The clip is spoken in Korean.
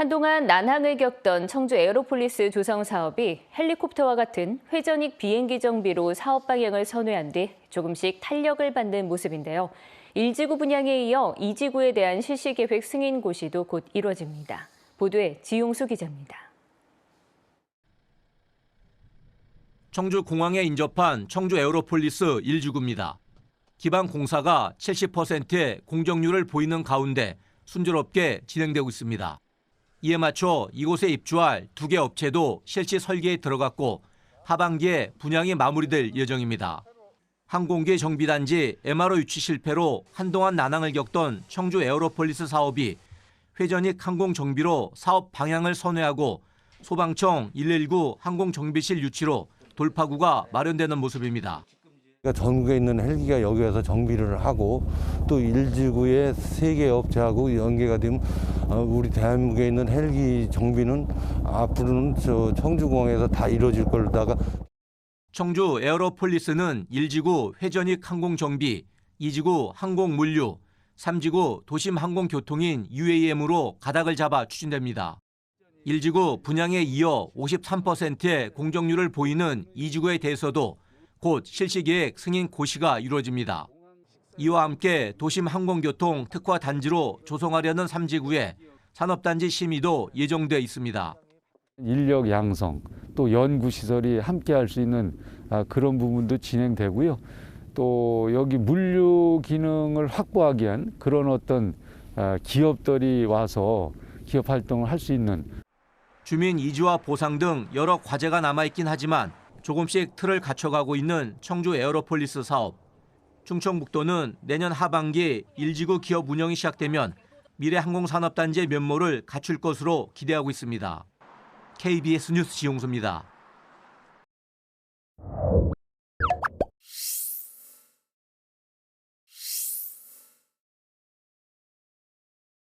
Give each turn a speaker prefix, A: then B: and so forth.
A: 한동안 난항을 겪던 청주 에어로폴리스 조성 사업이 헬리콥터와 같은 회전익 비행기 정비로 사업 방향을 선회한 뒤 조금씩 탄력을 받는 모습인데요. 1지구 분양에 이어 2지구에 대한 실시 계획 승인 고시도 곧 이뤄집니다. 보도에 지용수 기자입니다.
B: 청주 공항에 인접한 청주 에어로폴리스 1지구입니다. 기반 공사가 70%의 공정률을 보이는 가운데 순조롭게 진행되고 있습니다. 이에 맞춰 이곳에 입주할 두 개 업체도 실시 설계에 들어갔고 하반기에 분양이 마무리될 예정입니다. 항공기 정비단지 MRO 유치 실패로 한동안 난항을 겪던 청주 에어로폴리스 사업이 회전익 항공 정비로 사업 방향을 선회하고 소방청 119 항공 정비실 유치로 돌파구가 마련되는 모습입니다.
C: 그러니까 전국에 있는 헬기가 여기 와서 정비를 하고 또 일지구의 세개 업체하고 연계가 되면 어, 우리 대한민국에 있는 헬기 정비는 앞으로는 저 청주공항에서 다 이루어질 걸다가
B: 청주 에어로폴리스는 1지구 회전익 항공 정비, 2지구 항공 물류, 3지구 도심 항공 교통인 UAM으로 가닥을 잡아 추진됩니다. 1지구 분양에 이어 53%의 공정률을 보이는 2지구에 대해서도 곧 실시 계획 승인 고시가 이루어집니다. 이와 함께 도심 항공교통 특화 단지로 조성하려는 3지구에 산업단지 심의도 예정돼 있습니다.
D: 인력 양성 또 연구 시설이 함께 할 수 있는 아, 그런 부분도 진행되고요. 또 여기 물류 기능을 확보하기 위한 그런 어떤 아, 기업들이 와서 기업 활동을 할 수 있는
B: 주민 이주와 보상 등 여러 과제가 남아 있긴 하지만 조금씩 틀을 갖춰가고 있는 청주 에어로폴리스 사업. 충청북도는 내년 하반기 1지구 기업 운영이 시작되면 미래 항공산업단지의 면모를 갖출 것으로 기대하고 있습니다. KBS 뉴스 지용수입니다.